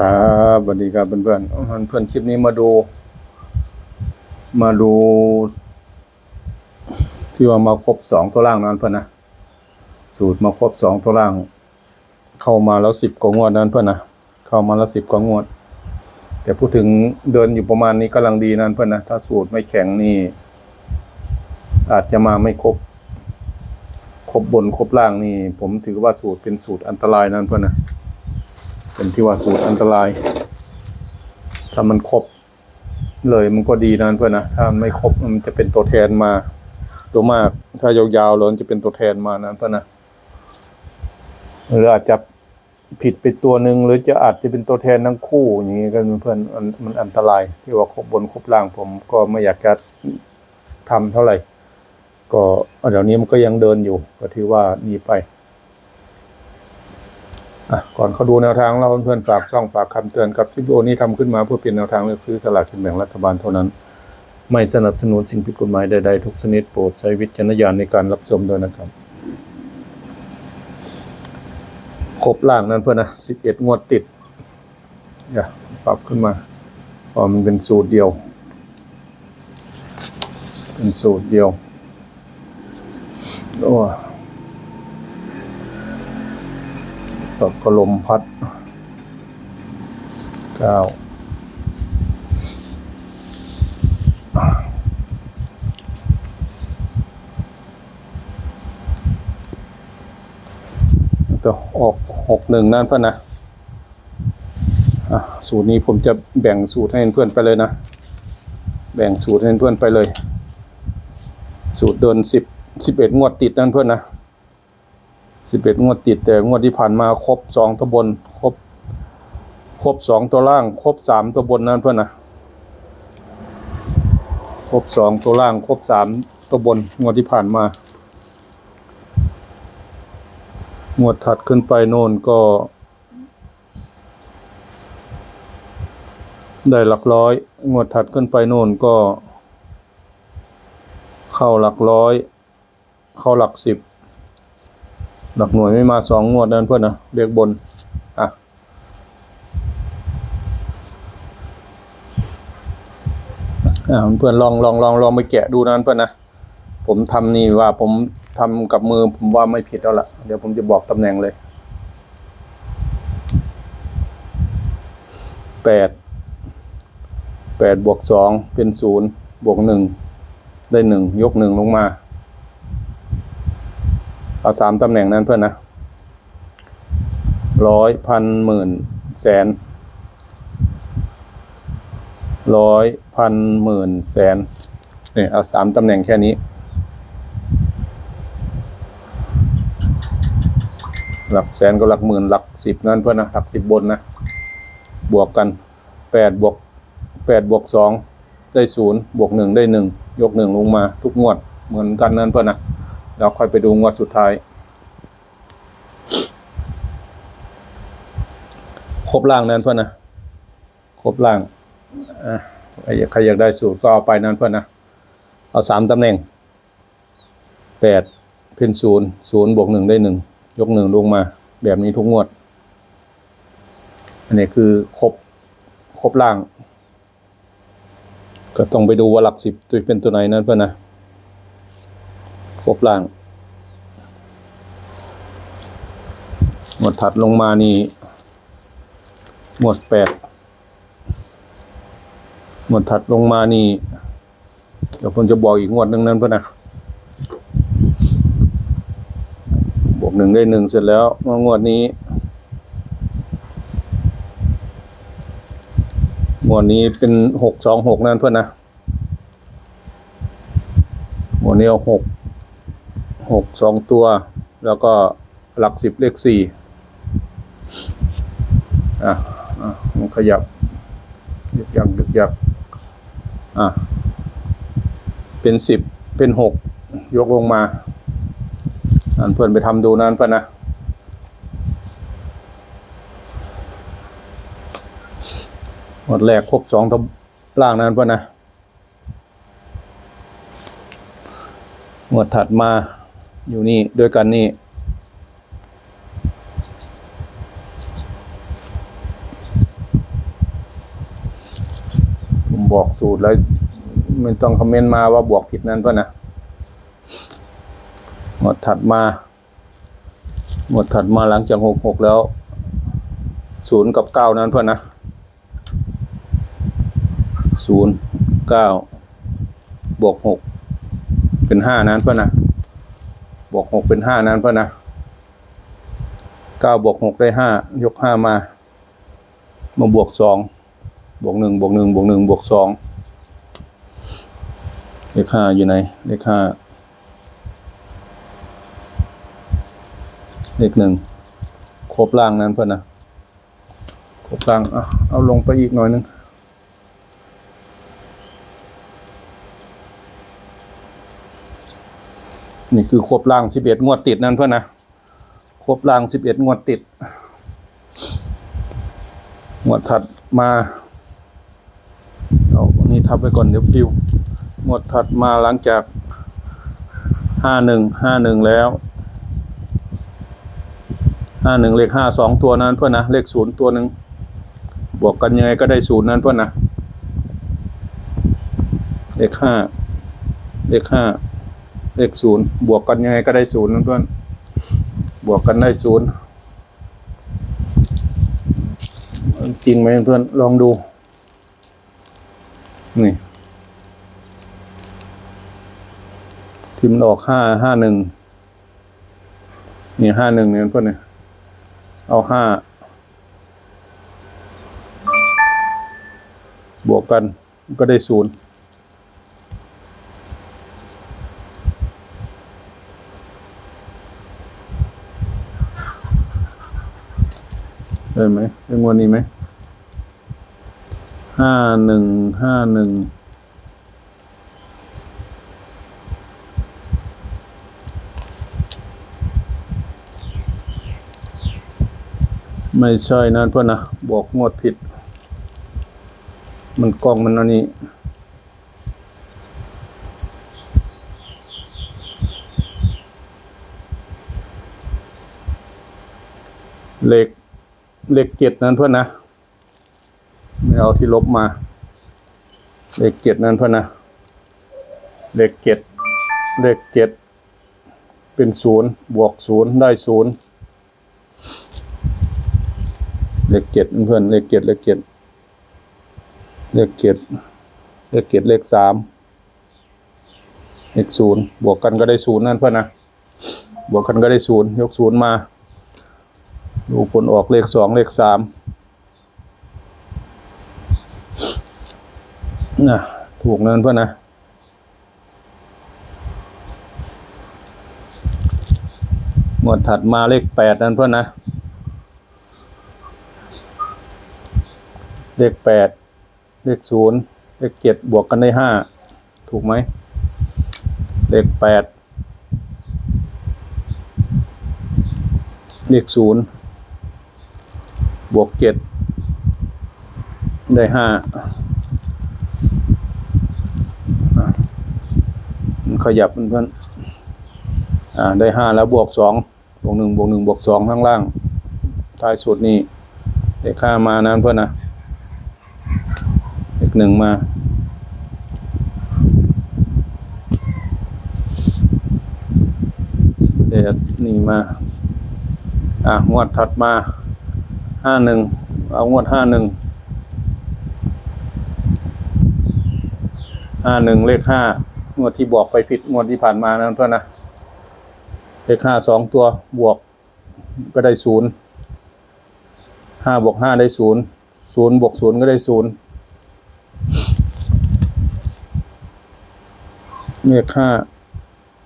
ครับสวัสดีครับเพื่อนๆเพื่อนคลิปนี้มาดู มาดู ที่ว่ามาครบสองตัวล่างนั้นเพื่อนนะสูตรมาครบสองตัวล่าง เข้ามาแล้วสิบกว่างวดนั้นเพื่อนนะเข้ามาแล้วสิบกว่างวด แต่พูดถึงเดินอยู่ประมาณนี้กำลังดีนั้นเพื่อนนะถ้าสูตรไม่แข็งนี่ อาจจะมาไม่ครบ ครบบนครบล่างนี่ ผมถือว่าสูตรเป็นสูตรอันตรายนั้นเพื่อนนะ เป็นที่ว่าสูตรอันตราย ถ้ามันครบเลยมันก็ดีนะเพื่อนนะถ้ามันไม่ครบมันจะเป็นตัวแทนมา ตัวมาก ถ้ายาวๆเลยมันจะเป็นตัวแทนมานะเพื่อนนะหรืออาจจะผิดไปตัวหนึ่งหรือจะอาจจะเป็นตัวแทนทั้งคู่อย่างนี้กันเพื่อนมันมันอันตรายที่ว่าครบบนครบล่างผมก็ไม่อยากจะทำเท่าไหร่ ก็เดี๋ยวนี้มันก็ยังเดินอยู่ ก็ถือว่าดีไป ก่อนเขาดูแนวทางเราเพื่อนฝากช่องฝากคำเตือนกับคลิปวิดีโอนี้ทำขึ้นมาเพื่อเป็นแนวทางเลือกซื้อสลากกินแบ่งรัฐบาลเท่านั้น ไม่สนับสนุนสิ่งผิดกฎหมายใดๆทุกชนิดโปรดใช้วิจารณญาณในการรับชมด้วยนะครับครบล่างนั้นเพื่อนนะสิบเอ็ดงวดติดอย่าปรับขึ้นมาเพอมันเป็นสูตรเดียว เป็นสูตรเดียวโอ้ ตกกระลมพัดเก้าตัวออกหกหนึ่งนั่นเพื่อนนะสูตรนี้ผมจะแบ่งสูตรให้เพื่อนไปเลยนะ แบ่งสูตรให้เพื่อนไปเลย สูตรเดินสิบสิบเอ็ดงวดติดนั่นเพื่อนนะ สิบเอ็ดงวดติด แต่งวดที่ผ่านมาครบสองตัวบน ครบ ครบสองตัวล่าง ครบสามตัวบนนั่นเพื่อนนะครบสองตัวล่าง ครบสามตัวบน งวดที่ผ่านมา งวดถัดขึ้นไปโน่นก็ ได้หลักร้อย งวดถัดขึ้นไปโน่นก็ เข้าหลักร้อย เข้าหลักสิบ หลักหน่วยไม่มาสองงวดนั่นเพื่อนนะเรียกบน อะ อ่าเพื่อนลองลองลองลองไปแกะดูนั่นเพื่อนนะ ผมทำนี่ว่าผมทำกับมือผมว่าไม่ผิดแล้วล่ะ เดี๋ยวผมจะบอกตำแหน่งเลยแปดแปดบวกสองเป็นศูนย์บวกหนึ่งได้หนึ่งยกหนึ่งลงมา เอาสามตำแหน่งนั้นเพื่อนนะร้อยพันหมื่นแสนร้อยพันหมื่นแสนเนี่ยเอาสามตำแหน่งแค่นี้ หลักแสนกับหลักหมื่นหลักสิบนั่นเพื่อนนะหลักสิบบนนะ บวกกันแปดบวกแปดบวกสองได้ศูนย์บวกหนึ่งได้หนึ่งยกหนึ่งลงมาทุกงวดเหมือนกันนั่นเพื่อนนะ เราค่อยไปดูงวดสุดท้าย ครบล่างนั้นเพื่อนนะ ครบล่างอะใครอยากได้สูตรก็เอาไปนั้นเพื่อนนะ เอาสามตำแหน่งแปดเป็นศูนย์ศูนย์บวกหนึ่งได้หนึ่งยกหนึ่งลงมา แบบนี้ทุกงวด อันนี้คือครบครบล่าง ก็ต้องไปดูว่าหลักสิบตัวเป็นตัวไหนนั้นเพื่อนนะ ครบล่างหมวดถัดลงมานี่ หมวดแปดหมวดถัดลงมานี่ เดี๋ยวผมจะบอกอีกงวดหนึ่งนั้นเพื่อนนะบวกหนึ่งได้หนึ่งเสร็จแล้วมางวดนี้งวดนี้เป็นหกสองหกนั่นเพื่อนนะงวดนี้เอาหก หกสองตัว แล้วก็หลักสิบเลขสี่อะอะมันขยับยึกยักยึกยักอะเป็นสิบเป็นหกยกลงมานั่นเพื่อนไปทำดูนั่นเพื่อนะหมดแรกครบสองตัวล่างนั้นเพื่อนะหมดถัดมา อยู่นี่ด้วยกันนี่ ผมบอกสูตรแล้วไม่ต้องคอมเมนต์มาว่าบวกผิดนั้นเพื่อนนะหมดถัดมา หมดถัดมาหลังจากหกหกแล้วศูนย์กับเก้านั้นเพื่อนนะศูนย์เก้าบวกหกเป็นห้านั้นเพื่อนนะ บวกหกเป็นห้านั้นเพื่อนะเก้าบวกหกได้ห้ายกห้ามามาบวกสองบวกหนึ่งบวกหนึ่งบวกหนึ่งบวกสองเลขห้าอยู่ไหนเลขห้าเลขหนึ่งครบล่างนั้นเพื่อนนะครบล่างเอาเอาลงไปอีกหน่อยหนึง นี่คือครบล่างสิบเอ็ดงวดติดนั่นเพื่อนนะครบล่างสิบเอ็ดงวดติด งวดถัดมาเอาอันนี้ทับไปก่อนเดี๋ยวปิวงวดถัดมาหลังจากห้าหนึ่งห้าหนึ่งแล้วห้าหนึ่งเลขห้าสองตัวนั้นเพื่อนนะเลขศูนย์ตัวหนึ่งบวกกันยังไงก็ได้ศูนย์นั้นเพื่อนนะเลขห้าเลขห้า เลขศูนย์บวกกันยังไงก็ได้ศูนย์นเพื่อนบวกกันได้ศูนย์จริงไหมเพื่อนลองดู นี่ที่มันออกห้าห้าหนึ่งนี่ห้าหนึ่งเนี่ยเพื่อนเนี่ยเอาห้าบวกกันก็ได้ศูนย์ ได้ไหมเป็นวันนี้ไหมห้าหนึ่งห้าหนึ่งไม่ใช่นะเพื่อนนะบอกงวดผิด มันกล้องมันอันนี้เลข เลขเจ็ดนั้นเพื่อนนะไม่เอาที่ลบมา เลขเจ็ดนั้นเพื่อนนะ เลขเจ็ดเลขเจ็ดเป็นศูนย์บวกศูนย์ได้ศูนย์เลขเจ็ดเพื่อนเลขเจ็ดเลขเจ็ดเลขเจ็ดเลขเจ็ดเลขสามเลขศูนย์บวกกันก็ได้ศูนย์นั่นเพื่อนนะบวกกันก็ได้ศูนย์ยกศูนย์มา ดูผลออกเลขสองเลขสามนะถูกเนินเพื่อนนะหมวดถัดมาเลขแปดนั่นเพื่อนนะ เลขแปดเลขศูนย์เลขเจ็ดบวกกันได้ห้าถูกไหม เลขแปดเลขศูนย์ บวกเจ็ดได้ห้าขยับเพื่อนๆอ่าได้ห้าแล้วบวกสองบวกหนึ่งบวกหนึ่งบวกสองข้างล่างท้ายสุดนี่เลขห้ามานั้นเพื่อนนะเลขหนึ่งมาเลขนี่มา อ่างวดถัดมา ห้าหนึ่งเอางวดห้าหนึ่งห้าหนึ่งเลขห้างวดที่บอกไปผิดงวดที่ผ่านมานั้นเพื่อนนะเลขห้าสองตัวบวกก็ได้ศูนย์ห้าบวกห้าได้ศูนย์ศูนย์บวกศูนย์ก็ได้ศูนย์เลขห้า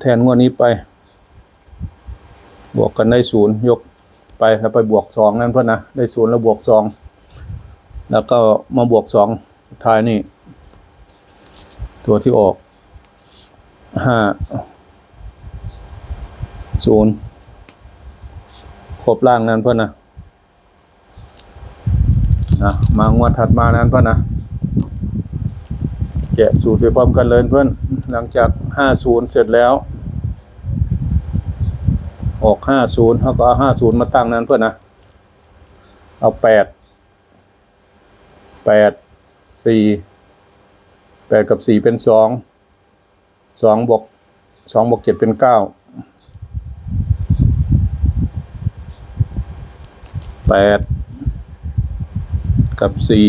แทนงวดนี้ไป บวกกันได้ศูนย์ยก ไปแล้วไปบวกสองนั่นเพื่อนนะได้ศูนย์แล้วบวกสองแล้วก็มาบวกสองท้ายนี่ ตัวที่ออกห้าศูนย์ครบล่างนั้นเพื่อนนะนะมางวดถัดมานั้นเพื่อนนะแกะสูตรไปพร้อมกันเลยเพื่อน หลังจากห้าศูนย์เสร็จแล้ว ออกห้าศูนย์เขาก็เอาห้าศูนย์มาตั้งนั้นเพื่อนนะ เอาแปดแปดสี่แปดกับสี่เป็นสองสองบวกสองบวกเจ็ดเป็นเก้าแปดกับสี่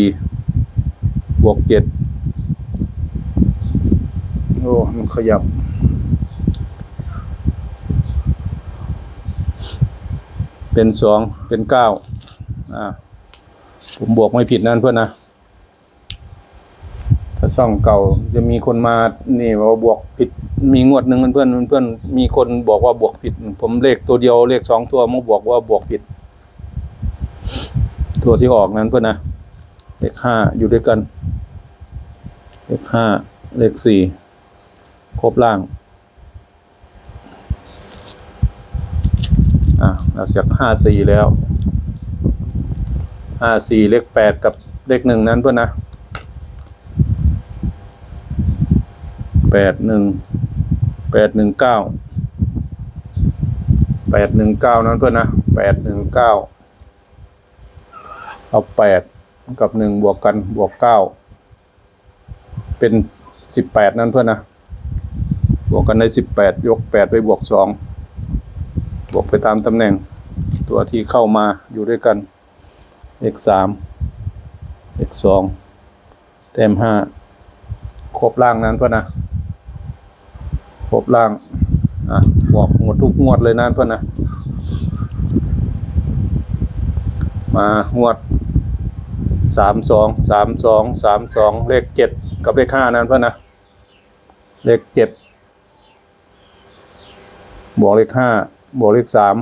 บวกเจ็ดโอ้ มันขยับ เป็นสองเป็นเก้าอ่าผมบวกไม่ผิดนั่นเพื่อนนะ ถ้าซ่องเก่าจะมีคนมานี่ว่าบวกผิดมีงวดหนึ่งเพื่อนเพื่อนมีคนบอกว่าบวกผิด ผมเลขตัวเดียวเลขสองตัวมาบอกว่าบวกผิด ตัวที่ออกนั้นเพื่อนนะเลขห้าอยู่ด้วยกัน เลขห้าเลขสี่ครบล่าง อะหลังจากห้าสี่แล้วห้าสี่เลขแปดกับเลขหนึ่งนั้นเพื่อนนะแปดหนึ่งแปดหนึ่งเก้าแปดหนึ่งเก้านั้นเพื่อนนะแปดหนึ่งเก้าเอาแปดกับหนึ่งบวกกันบวกเก้าเป็นสิบแปดนั้นเพื่อนนะบวกกันได้สิบแปดยกแปดไปบวกสองบวกไปตามตำแหน่ง ตัวที่เข้ามาอยู่ด้วยกันเลขสามเลขสองเต็มห้าครบล่างนั้นเพื่อนะครบล่างอะบอกหมดทุกงวดเลยนั้นเพื่อนะ มางวดสามสองสามสองสามสองเลขเจ็ดกับเลขห้านั้นเพื่อนะ เลขเจ็ดบวกเลขห้าบวกเลขสาม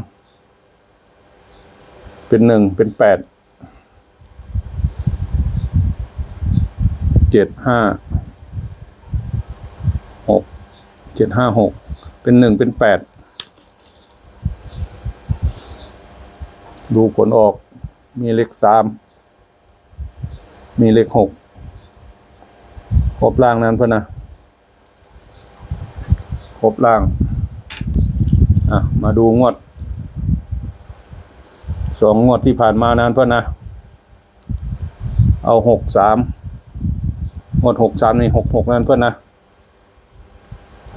เป็นหนึ่งเป็นแปดเจ็ดห้าหกเจ็ดห้าหกเป็นหนึ่งเป็นแปดดูผลออกมีเลขสามมีเลขหกครบล่างนั้นเพื่อนนะครบล่าง อะ มาดูงวด สองงวดที่ผ่านมานานเพื่อนนะ เอาหกสามงวดหกสามนี่หกหกนั่นเพื่อนนะ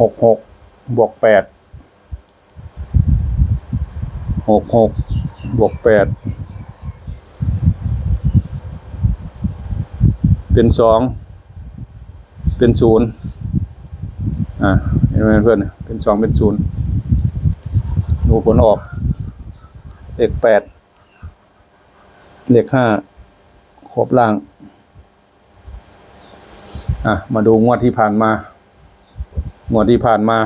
หกหกบวกแปดหกหกบวกแปดเป็นสองเป็นศูนย์อ่าเห็นไหมเพื่อนเป็นสองเป็นศูนย์ดูผลออกเลขแปด เลขห้าครบล่าง อะ มาดูงวดที่ผ่านมา งวดที่ผ่านมา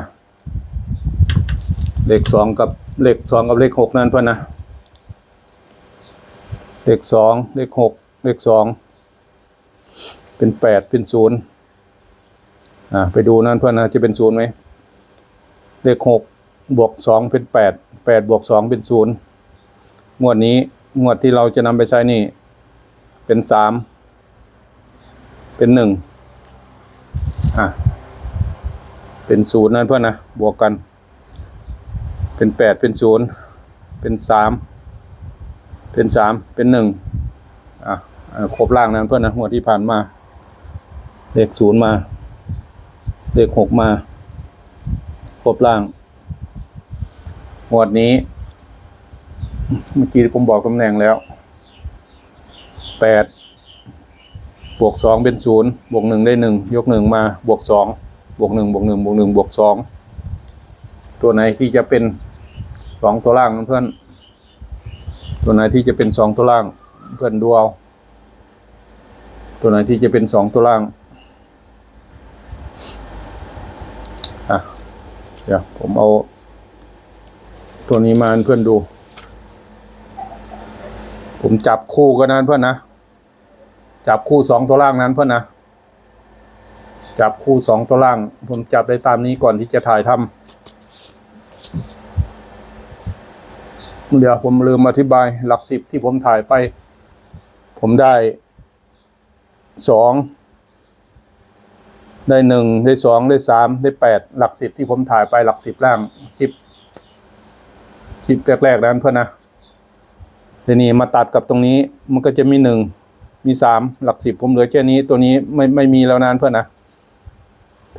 เลขสองกับเลขสองกับเลขหกนั่นเพื่อนนะ เลขสองเลขหกเลขสองเป็นแปดเป็นศูนย์อะไปดูนั่นเพื่อนนะจะเป็นศูนย์ไหมเลขหกบวกสองเป็นแปดแปดบวกสองเป็นศูนย์งวดนี้ งวดที่เราจะนำไปใช้นี่ เป็นสาม เป็นหนึ่งอะ เป็นศูนย์นั่นเพื่อนนะ บวกกัน เป็นแปดเป็นศูนย์เป็นสาม เป็นสาม เป็นหนึ่งอะครบล่างนั้นเพื่อนนะงวดที่ผ่านมา เลขศูนย์มา เลขหกมา ครบล่างงวดนี้ เมื่อกี้ผมบอกตำแหน่งแล้วแปดบวกสองเป็นศูนย์บวกหนึ่งได้หนึ่งยกหนึ่งมาบวกสองบวกหนึ่งบวกหนึ่งบวกหนึ่งบวกสองตัวไหนที่จะเป็นสองตัวล่างเพื่อน ตัวไหนที่จะเป็นสองตัวล่างเพื่อนดูเอาตัวไหนที่จะเป็นสองตัวล่างอะเดี๋ยวผมเอา ตัวนี้มาเพื่อนดู ผมจับคู่กันนั้นเพื่อนนะ จับคู่สองตัวล่างนั้นเพื่อนนะ จับคู่สองตัวล่าง ผมจับได้ตามนี้ก่อนที่จะถ่ายทำเดี๋ยวผมลืมอธิบายหลักสิบที่ผมถ่ายไป ผมได้สองได้หนึ่งได้สองได้สามได้แปดหลักสิบที่ผมถ่ายไปหลักสิบล่างคลิปคลิปแรกๆนั้นเพื่อนนะ ทีนี้มาตัดกับตรงนี้มันก็จะมีหนึ่งมีสามหลักสิบผมเหลือแค่นี้ตัวนี้ไม่ไม่มีแล้วนานเพื่อนนะ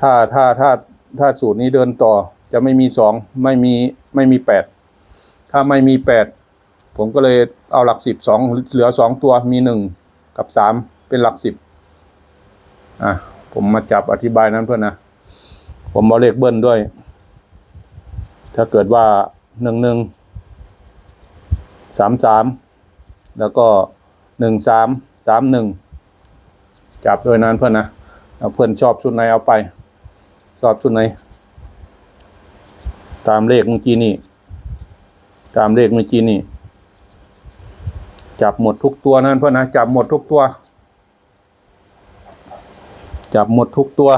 ถ้าถ้าถ้าถ้าสูตรนี้เดินต่อจะไม่มีสองไม่มีไม่มีแปดถ้าไม่มีแปดผมก็เลยเอาหลักสิบสองเหลือสองตัวมีหนึ่งกับสามเป็นหลักสิบอะผมมาจับอธิบายนั้นเพื่อนนะผมเอาเลขเบิ้ลด้วย ถ้าเกิดว่าหนึ่งหนึ่ง สามสามแล้วก็หนึ่งสามสามหนึ่งจับด้วยนั้นเพื่อนนะเอาเพื่อนชอบชุดไหนเอาไป ชอบชุดไหน ตามเลขเมื่อกี้นี่ ตามเลขเมื่อกี้นี่ จับหมดทุกตัวนั่นเพื่อนนะจับหมดทุกตัว จับหมดทุกตัว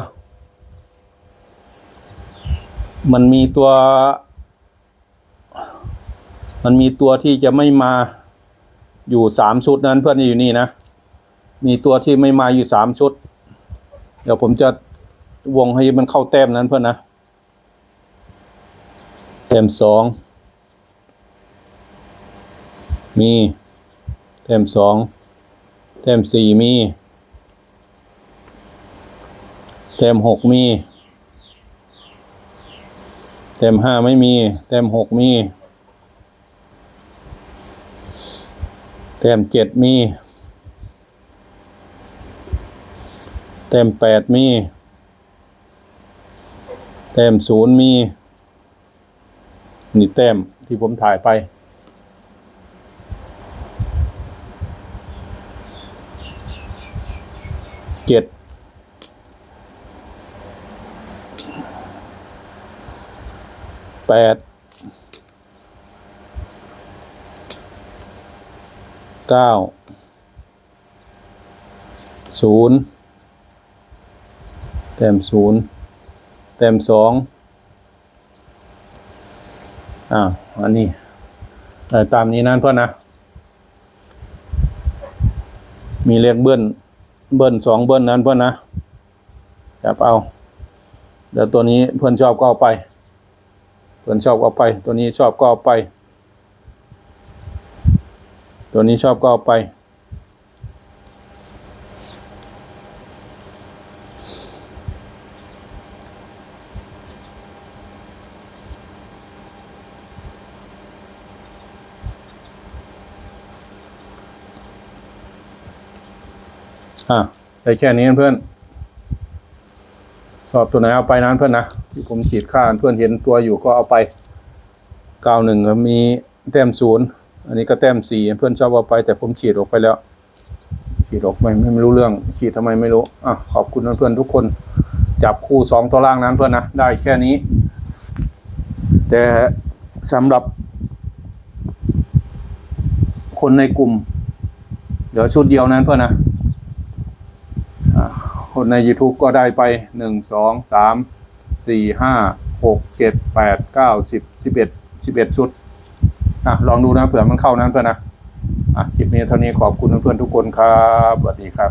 มันมีตัว มันมีตัวที่จะไม่มาอยู่สามชุดนั้นเพื่อนอยู่นี่นะ มีตัวที่ไม่มาอยู่สามชุด เดี๋ยวผมจะวงให้มันเข้าแต้มนั้นเพื่อนนะ แต้มสองมีแต้มสองแต้มสี่มีแต้มหกมีแต้มห้าไม่มีแต้มหกมี แต้มเจ็ดมี แต้มแปดมี แต้มศูนย์มี นี่แต้มที่ผมถ่ายไป เจ็ด แปด เก้าศูนย์แต้มศูนย์แต้มสองอ่าอันนี้เอ่ตามนี้นั่นเพื่อนนะ มีเลขเบิ้ลเบิ้ลสองเบิ้ลนั้นเพื่อนนะจับเอาเดี๋ยวตัวนี้เพื่อนชอบก็เอาไป เพื่อนชอบก็เอาไป ตัวนี้ชอบก็เอาไป ตัวนี้ชอบก็เอาไป อะได้แค่นี้เพื่อน สอบตัวไหนเอาไปนั้นเพื่อนนะที่ผมขีดค่าเพื่อนเห็นตัวอยู่ก็เอาไปเก้าหนึ่งมีแต้มศูนย์ อันนี้ก็แต้มสี่เพื่อนชอบเอาไป แต่ผมขีดออกไปแล้วขีดออกไปไม่ไม่รู้เรื่องขีดทำไมไม่รู้อะขอบคุณเพื่อนๆทุกคน จับคู่สองตัวล่างนั้นเพื่อนนะได้แค่นี้ แต่สำหรับ คนในกลุ่ม เดี๋ยวชุดเดียวนั้นเพื่อนนะคนใน YouTube ก็ได้ไปหนึ่งสองสามสี่ห้าหกเจ็ดแปดเก้าสิบสิบเอ็ดสิบเอ็ดชุด อะลองดูนะเผื่อมันเข้านั้นเพื่อนนะอะคลิปนี้เท่านี้ขอบคุณเพื่อนๆทุกคนครับสวัสดีครับ